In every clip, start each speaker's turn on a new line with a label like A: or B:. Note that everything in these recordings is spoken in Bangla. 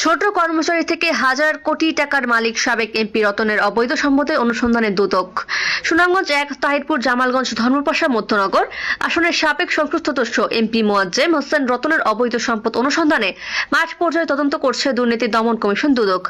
A: ছোট কর্মচারী থেকে হাজার কোটি টাকার মালিক সাবেক এমপি রতনের অবৈধ সম্পদের অনুসন্ধানে দুদক। সুনামগঞ্জ এক, তাহিরপুর, জামালগঞ্জ, ধর্মপাশা, মধ্যনগর। আসনের সাবেক সংশ্লিষ্ট সদস্য এমপি মোয়াজ্জেম হোসেন রতনের অবৈধ সম্পদ অনুসন্ধানে মাঠ পর্যায়ে তদন্ত করছে দুর্নীতি দমন কমিশন দুদক।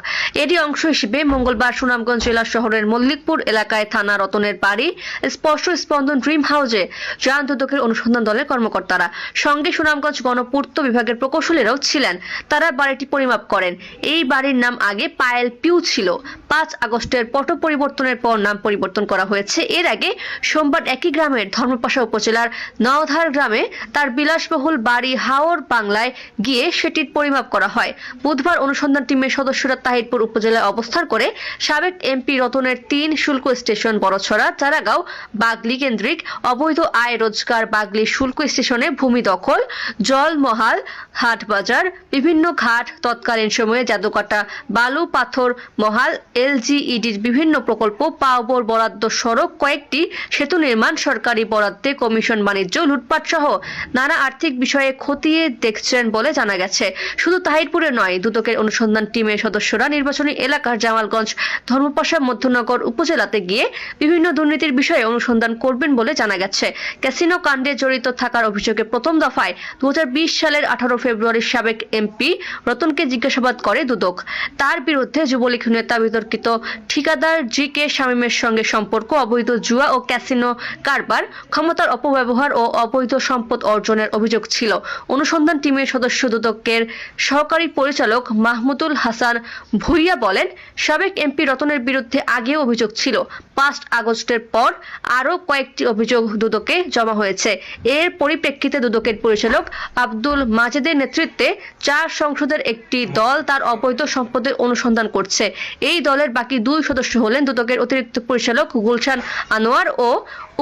A: এরই অংশ হিসেবে মঙ্গলবার সুনামগঞ্জ জেলা শহরের মল্লিকপুর এলাকায় থানা রতনের বাড়ি, স্পষ্ট স্পন্দন ড্রিম হাউসে যান দুদকের অনুসন্ধান দলের কর্মকর্তারা। সঙ্গে সুনামগঞ্জ গণপূর্ত বিভাগের প্রকৌশলীরাও ছিলেন। তারা বাড়িটি পরিমাপ করেন। এই বাড়ির নাম আগে পায়েল পিউ ছিল। পাঁচ আগস্টের পট পরিবর্তনের পর নাম পরিবর্তন করা হয়েছে। এর আগে সোমবার একই গ্রামের ধর্মপাশা উপজেলার নওধার গ্রামে তার বিলাসবহুল বাড়ি হাওর বাংলায় গিয়ে সেটির পরিমাপ করা হয়। বুধবার অনুসন্ধান টিমের সদস্যরা তাহিরপুর উপজেলায় অবস্থান করে সাবেক এমপি রতনের তিন শুল্ক স্টেশন বড়ছড়া, চারাগাঁও, বাগলি কেন্দ্রিক, অবৈধ আয় রোজগার বাগলি শুল্ক স্টেশনে ভূমি দখল জলমহাল হাট বাজার বিভিন্ন ঘাট তৎকালীন সময়ে জাদুকাটা বালু পাথর মহাল এলজিইডির বিভিন্ন প্রকল্প, পাওবর বরাদ্দ সড়ক, কয়েকটি সেতু নির্মাণ, সরকারি বরাদ্দে কমিশন, বাণিজ্য, লুটপাট সহ নানা আর্থিক বিষয়ে খতিয়ে দেখছেন বলে জানা গেছে। শুধু তাহিরপুরে নয়, দুদকের অনুসন্ধান টিমের সদস্যরা নির্বাচনী এলাকার জামালগঞ্জ, ধর্মপাশা, মধ্যনগর উপজেলাতে গিয়ে বিভিন্ন দুর্নীতির বিষয়ে অনুসন্ধান করবেন বলে জানা গেছে। ক্যাসিনো কাণ্ডে জড়িত থাকার অভিযোগে প্রথম দফায় দু হাজার বিশ সালের আঠারো ফেব্রুয়ারি সাবেক এমপি রতনকে জিজ্ঞাসাবাদ করে দুদক। তার বিরুদ্ধে যুবলীগ নেতা বিতর্কিত ঠিকাদার জি কে শামীমের সঙ্গে সম্পর্ক, অবৈধ জুয়া ও ক্যাসিনো কারবার, ক্ষমতার অপব্যবহার ও অবৈধ সম্পদ অর্জনের অভিযোগ ছিল। অনুসন্ধান টিমের সদস্য দুদকের সহকারী পরিচালক মাহমুদুল হাসান ভুইয়া বলেন, সাবেক এমপি রতনের বিরুদ্ধে আগেও অভিযোগ ছিল। পাঁচ আগস্টের পর আরও কয়েকটি অভিযোগ দুদকে জমা হয়েছে। এর পরিপ্রেক্ষিতে দুদকের পরিচালক আব্দুল মাজেদের নেতৃত্বে চার সংসদের একটি দল তার অবৈধ সম্পদের অনুসন্ধান করছে। এই দলের বাকি দুই সদস্য হলেন দুদকের অতিরিক্ত পরিচালক গুলশান আনোয়ার ও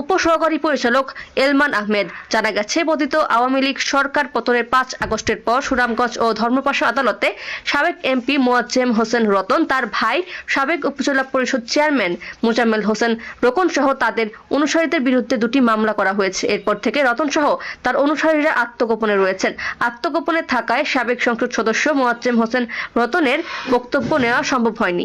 A: উপসহকারী পরিচালক এলমান আহমেদ। জানা গেছে পতিত আওয়ামী লীগ সরকার পতনের পাঁচ আগস্টের পর সুনামগঞ্জ ও ধর্মপাশা আদালতে সাবেক এমপি মোয়াজ্জেম হোসেন রতন, তার ভাই সাবেক উপজেলা পরিষদ চেয়ারম্যান মোজাম্মেল হোসেন রোকন সহ তাদের অনুসারীদের বিরুদ্ধে দুটি মামলা করা হয়েছে। এরপর থেকে রতন সহ তার অনুসারীরা আত্মগোপনে রয়েছেন। আত্মগোপনে থাকায় সাবেক সংসদ সদস্য মোয়াজ্জেম হোসেন রতনের বক্তব্য নেওয়া সম্ভব হয়নি।